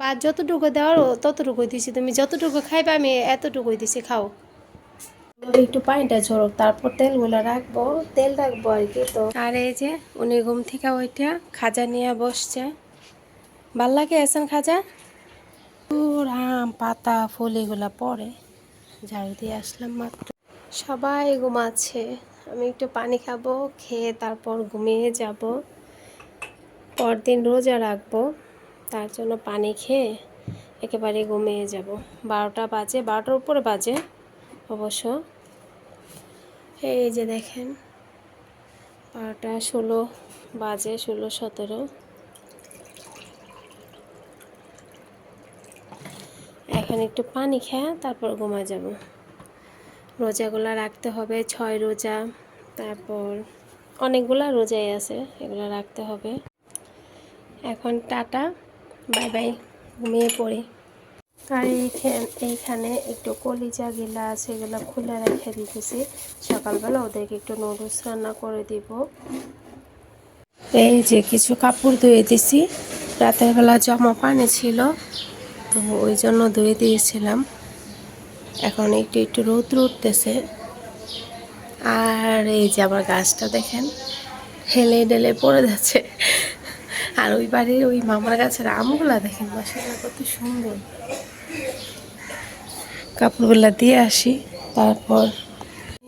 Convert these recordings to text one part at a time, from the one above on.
বা যতটুকু দেওয়ার, ও ততটুকুই দিছি। তুমি যতটুকু খাইবে, আমি এতটুকুই দিছি, খাও। একটু পানিটা ঝরক তারপর তেলগুলো রাখব। তেল রাখব আর কি তো। আর এই যে, উনি ঘুম থেকে ওইটা খাজা নিয়ে বসছে। ভালো লাগে এসেন খাজা? আম, পাতা, ফুল এগুলা পড়ে ঝাড়ু দিয়ে আসলাম মাত্র। সবাই ঘুমাচ্ছে। আমি একটু পানি খাব, খেয়ে তারপর ঘুমিয়ে যাব। পরদিন রোজা রাখব, তার জন্য পানি খেয়ে একেবারে ঘুমিয়ে যাব। বারোটা বাজে, বারোটার উপরে বাজে অবশ্য। এই যে দেখেন, বারোটা ষোলো বাজে, ষোলো সতেরো। এখন একটু পানি খেয়ে তারপর ঘুমা যাব। রোজাগুলো রাখতে হবে, ছয় রোজা, তারপর অনেকগুলা রোজাই আছে, এগুলো রাখতে হবে। এখন টাটা, বাই বাই, ঘুমিয়ে পড়ি। আর এইখান এইখানে একটু কলিজা গিলা আছে, এগুলো খুলে রেখে দিতেছি। সকালবেলা ওদেরকে একটু নুডলস রান্না করে দিব। এই যে কিছু কাপড় ধুয়ে দিছি। রাতের বেলা জমা পানি ছিল, তো ওই জন্য ধুয়ে দিয়েছিলাম। এখন একটু একটু রোদ উঠতেছে। আর এই যে আবার গাছটা দেখেন, হেলে ডেলে পড়ে যাচ্ছে। আর ওই বাড়ির ওই মামার গাছের আমগুলা দেখেন মাসাল্লাহ কত সুন্দর। কাপড়গুলা দিয়ে আসি, তারপর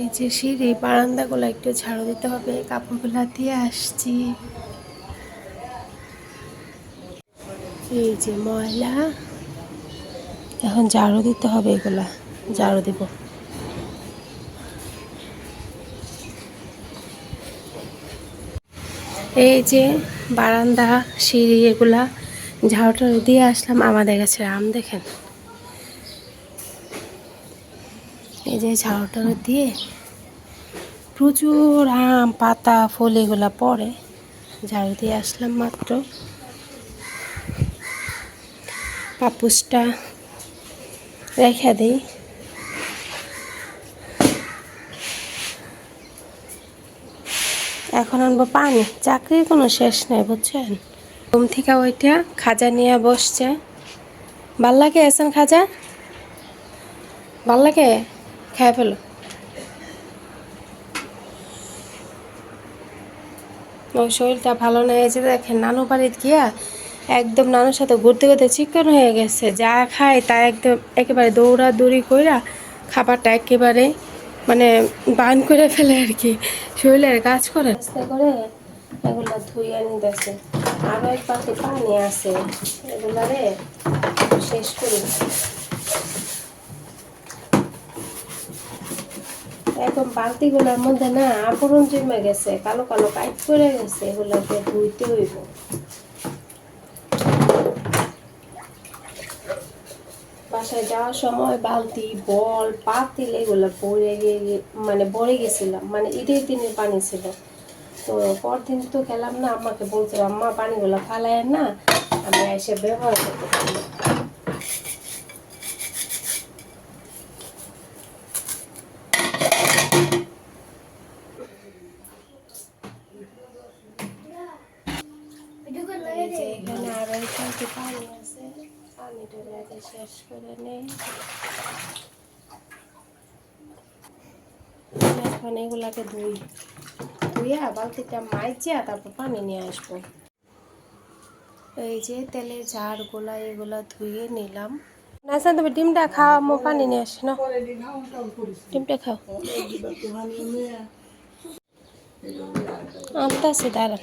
এই যে সিঁড়ি, বারান্দাগুলো একটু ঝাড়ু দিতে হবে, কাপড়গুলা দিয়ে আসছি। এই যে ময়লা, এখন ঝাড়ু দিতে হবে এগুলা, ঝাড়ু দিব। এই যে বারান্দা, সিঁড়ি এগুলা ঝাড়ুটা দিয়ে আসলাম আমাদের কাছে আম দেখেন। এই যে ঝাড়ুটা দিয়ে প্রচুর আম, পাতা, ফুল এগুলা পড়ে ঝাড়ু দিয়ে আসলাম মাত্র। পাপুসটা রেখে দিই। এখন আনব পানি। চাকরির কোনো শেষ নেই, বুঝছেন? ঘুম থেকে ওইটা খাজা নিয়ে বসছে। ভালো লাগে এসেন খাজা? ভালো লাগে? খাই ফেলো। ওর শরীরটা ভালো নেই যে দেখেন, নানু বাড়িতে গিয়া একদম নানুর সাথে ঘুরতে ঘুরতে চিকন হয়ে গেছে। যা খায় তা একদম একেবারে দৌড়া দৌড়ি কইরা খাবারটা একেবারে মানে বান করে ফেলে আর কি। শরীরের কাজ করে এগুলো ধুইয়া নিতেছে। আরও এক পাতে পানি আছে। এগুলারে শেষ করি। একদম বালতিগুলোর মধ্যে না আবরণ জমে গেছে, কালো কালো কাইট করে গেছে। এগুলোকে ধুইতে হইব। বাসায় যাওয়ার সময় বালতি বল পাতিল এগুলো পড়ে গিয়ে মানে পড়ে গেছিলাম। মানে ঈদের দিনের পানি ছিল। তো পরদিন তো গেলাম না আমাকে বলতো আম্মা পানিগুলো ফালায় না আমি এসে ব্যবহার করতে পারি এখানে আরও পানি। পানিটা আগে শেষ করে নেই। এখন এগুলাকে ধুই। ধুইয়া বালতিটা মাইচিয়া তারপর পানি নিয়ে আসব। এই যে তেলের ঝাড়গুলা এগুলা ধুয়ে নিলাম। না তুমি ডিমটা খাও আমি পানি নিয়ে আসি না ডিমটা খাও। আনতেছি দাঁড়ান।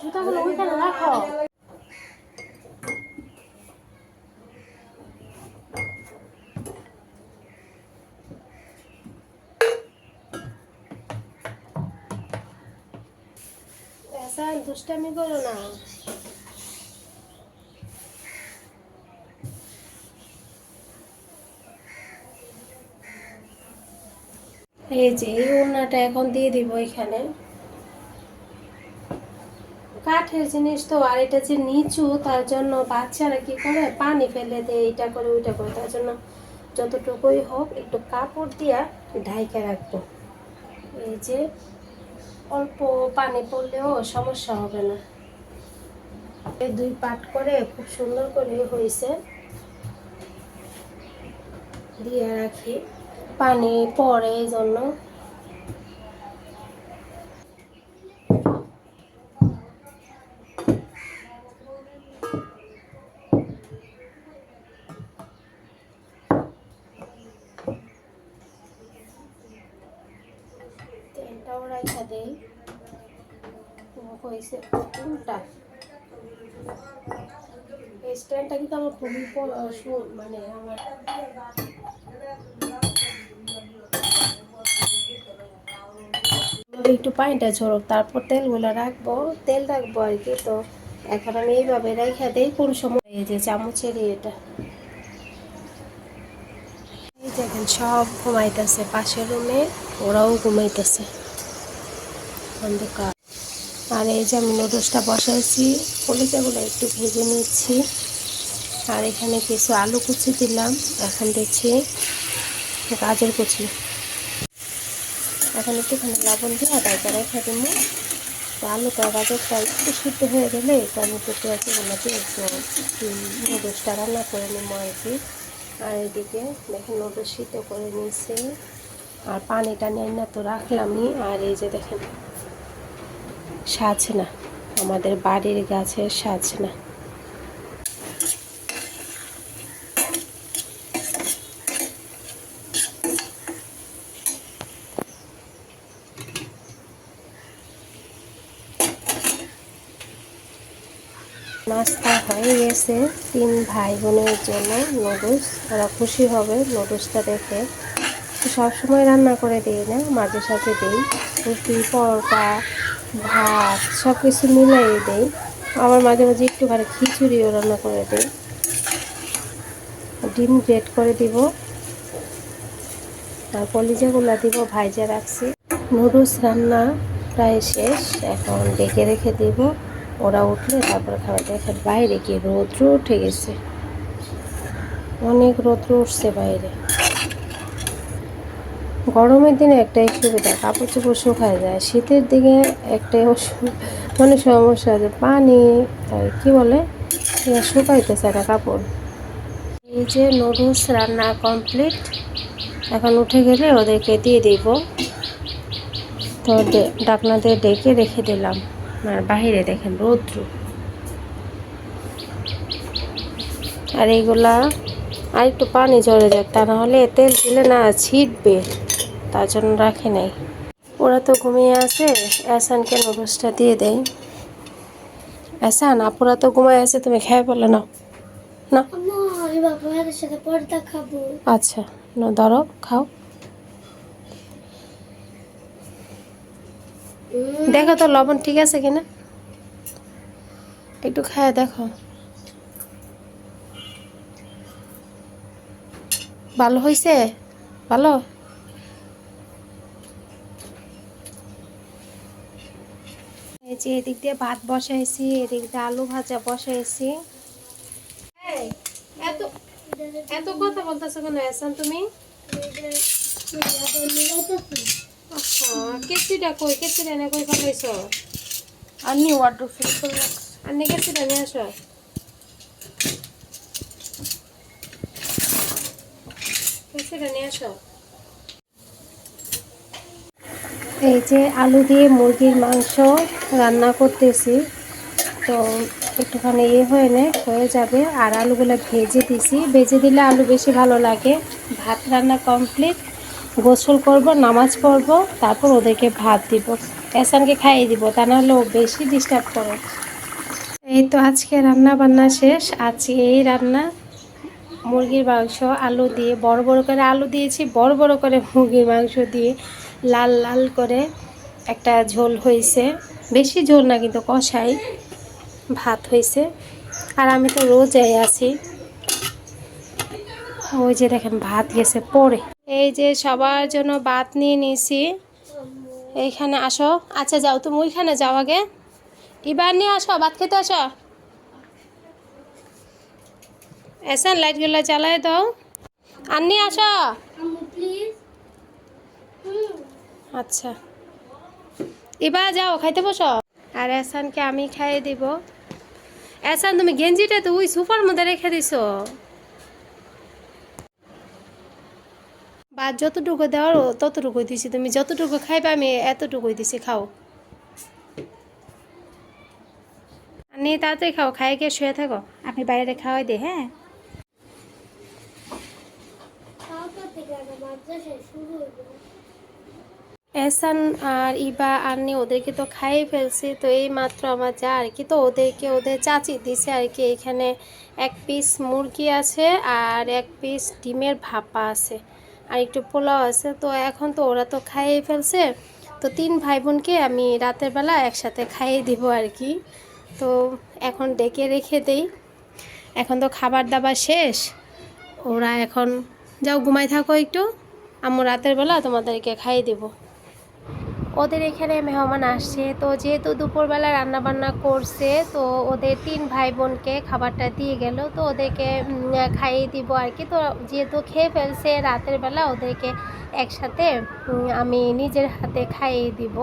জুতাগুলো ওইখানে রাখো দুষ্টামি করো না এই যে এই ওনাটা এখন দিয়ে দিব এখানে। কাঠের জিনিস তো, আর এটা যে নিচু, তার জন্য বাচ্চারা কি করে? পানি ফেলে দেয় এটা করে, ওইটা করে। তার জন্য যতটুকুই হোক, একটু কাপড় দিয়া ঢাইকে রাখব। এই যে অল্প পানি পড়লেও সমস্যা হবে না। দুই পাট করে খুব সুন্দর করে হয়েছে। দিয়ে রাখি। পানি পড়ে এই জন্য তেলটাও রাখা দেই হয়েছে, উল্টা। এই স্ট্যান্ডটা কিন্তু আমার খুবই মানে আমার একটু পানিটা ঝরুক তারপর তেলগুলো রাখব। তেল রাখব আর কি, তো এখন আমি এইভাবে রেখে দিই, কোন সময় এই যে চামচের এটা এই দেখেন সব ঘুমাইতেছে পাশের রুমে ওরাও ঘুমাইতেছে। অন্ধকার। আর এই যে আমি নুডলসটা বসাইছি কলিজাগুলো একটু ভেজে নিচ্ছি। আর এখানে কিছু আলু কুচি দিলাম, এখন দিচ্ছি গাজর কুচি। এখন একটুখানি লবণ দিয়ে তারপরে রেখে দেবো। আলুটা গাজরটা একটু সিদ্ধ হয়ে গেলে টমেটো পেঁয়াজগুলো দিয়ে একটু নুডলসটা রান্না করে নেব আর কি। আর এদিকে দেখেন নুডলস সিদ্ধ করে নিয়েছি। আর পানিটা নেই না তো রাখলামই। আর এই যে দেখেন সাজনা আমাদের বাড়ির গাছের সাজনা নাস্তা হয়ে গেছে। তিন ভাই বোনের জন্য নুডলস। ওরা খুশি হবে নুডলসটা দেখে। সবসময় রান্না করে দিই না, মাঝে সাঝে দিই। রুটি, পরোটা ভাত সব কিছু মিলাই দিই। আবার মাঝে মাঝে একটু একটুখানি খিচুড়িও রান্না করে দিই। ডিম গ্রেট করে দিব। আর কলিজাগুলা দিব ভাইজা রাখছি। নুডলস রান্না প্রায় শেষ। এখন ডেকে রেখে দিব। ওরা উঠলে তারপরে খাবার দেখে বাইরে কি রৌদ্র উঠে গেছে? অনেক রৌদ্র উঠছে বাইরে। গরমের দিনে একটাই সুবিধা কাপড় চোপড় শুকায় যায়। শীতের দিকে একটাই মানে সমস্যা যে পানি কি বলে? শুকাইতেছে একটা কাপড়। এই যে নুডলস রান্না কমপ্লিট এখন উঠে গেলে ওদেরকে দিয়ে দিব। তো ডে- ডাকনা দিয়ে ডেকে রেখে দিলাম। আর বাহিরে দেখেন রৌদ্র। আর এইগুলা আর একটু পানি ঝরে যাক, তা নাহলে তেল দিলে না ছিটবে। তার জন্য রাখি নাই। ওরা তো ঘুমিয়ে আছে এসানকে নুডলসটা দিয়ে দেয় এসান আপুরা তো ঘুমায় আছে তুমি খেয়ে বলে না? খাব। আচ্ছা না ধরো খাও। দেখো তো লবণ ঠিক আছে কিনা? একটু খায় দেখো। ভালো হয়েছে ভালো? যে এদিক দিয়ে ভাত বসাইছি এদিক দিয়ে আলু ভাজা বসাইছি। এত এত কথা বলতেছো কেন এসান তুমি? আহা, কেচিটা কই কেচিটা না কই ফেলাইছো আনি ফিল কেচিটা নিয়ে আসো। কেচিটা নিয়ে আসো। এই যে আলু দিয়ে মুরগির মাংস রান্না করতেছি, তো একটুখানি ইয়ে হয়ে নে, হয়ে যাবে। আর আলুগুলো ভেজে দিছি। ভেজে দিলে আলু বেশি ভালো লাগে। ভাত রান্না কমপ্লিট, গোসল করব, নামাজ পড়ব, তারপর ওদেরকে ভাত দিব। এসানকে খাইয়ে দিব, তা নাহলে ও বেশি ডিস্টার্ব করে। এই তো আজকে রান্না বান্না শেষ। আজকে এই রান্না, মুরগির মাংস, আলু দিয়ে, বড় বড় করে আলু দিয়েছি, বড় বড় করে মুরগির মাংস দিয়ে। লাল লাল করে একটা ঝোল হয়েছে। বেশি ঝোল না, কিন্তু কষাই ভাত হয়েছে। আর আমি তো রোজাই আছি। ওই যে দেখেন, ভাত গেছে পরে। এই যে সবার জন্য ভাত নিয়ে নিয়েছি এইখানে আসো। আচ্ছা যাও, তুমি ওইখানে যাও আগে। এবার নিয়ে আসো, ভাত খেতে আসো। এসান লাইটগুলো জ্বালায় দাও। আর নিয়ে আসো। প্লিজ আচ্ছা। এবার যাও খাইতে বসো। আর এসানকে আমি খাইয়ে দিব। এসান তুমি গেঞ্জিটা তো ওই সোফার মধ্যে রেখে দিছো। বা যতটুকু দেওয়ার ততটুকু দিছি। তুমি যতটুকু খাইবে আমি এতটুকুই দিছি খাও। নিয়ে তাড়াতাড়ি খাও খাই গিয়ে শুয়ে থাকো। আমি বাইরে খাওয়াই দিই হ্যাঁ? শুরু এহসান আর ইবা আন্নি ওদেরকে তো খাইয়ে ফেলছি, তো এই মাত্র আমার যা আর কি। তো ওদেরকে ওদের চাচি দিছে আর কি, এখানে এক পিস মুরগি আছে আর এক পিস ডিমের ভাপা আছে আর একটু পোলাও আছে। তো এখন তো ওরা তো খাইয়ে ফেলছে, তো তিন ভাই বোনকে আমি রাতের বেলা একসাথে খাইয়ে দিব আর কি। তো এখন ডেকে রেখে দেই। এখন তো খাবার দাবার শেষ, ওরা এখন যাও ঘুমাই থাকো একটু আমি রাতের বেলা তোমাদেরকে খাইয়ে দেবো। ওদের এখানে মেহমান আসছে। তো যেহেতু দুপুরবেলা রান্না বান্না করছে, তো ওদের তিন ভাই বোনকে খাবারটা দিয়ে গেল। তো ওদেরকে খাইয়ে দিব আর কি। তো যেহেতু খেয়ে ফেলছে, রাতের বেলা ওদেরকে একসাথে আমি নিজের হাতে খাইয়ে দিব।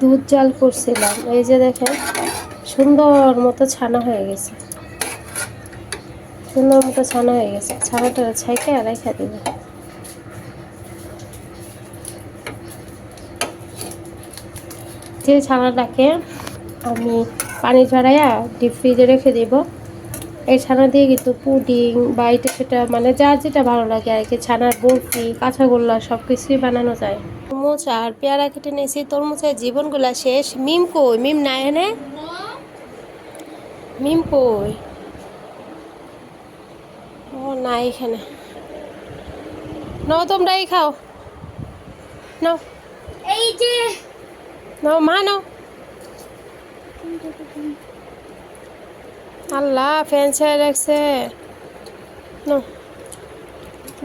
দুধ জাল করছিলাম। এই যে দেখেন, সুন্দর মতো ছানা হয়ে গেছে। সুন্দর মতো ছানা হয়ে গেছে। ছানাটা ছাইকে রেখে দেবো। যে ছানাটাকে, আমি পানি ঝরাইয়া ডিপ ফ্রিজে রেখে দিব। এই ছানা দিয়ে কিন্তু পুডিং বা এটা সেটা মানে যার যেটা ভালো লাগে আর কি, ছানার বরফি, কাঁচাগোল্লা সব কিছুই বানানো যায়। তরমুজ আর পেয়ারা কেটে নিয়েছি। তরমুজের জীবনগুলা শেষ। মিম কই? মিম নাই এনে? মিম কই? ও, নাই এখানে। নাও তোমরাই খাও। নাও। এই যে নাও মা নাও আল্লাহ ফ্যান নাও।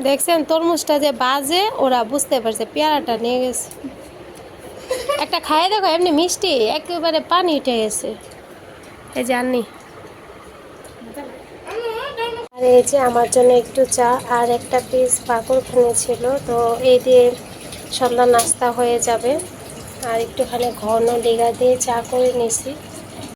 দেখছেন, তরমুজটা যে বাজে, ওরা বুঝতে পারছে, পেয়ারাটা নিয়ে গেছে। একটা খাই দেখো, এমনি মিষ্টি, একেবারে পানি উঠে গেছে। এই আননি আর এই যে আমার জন্য একটু চা আর একটা পিস পাকড় ছিল, তো এই দিয়ে সন্ধ্যা নাস্তা হয়ে যাবে। আর একটুখানি ঘন লেগা দিয়ে চা করে নিছি।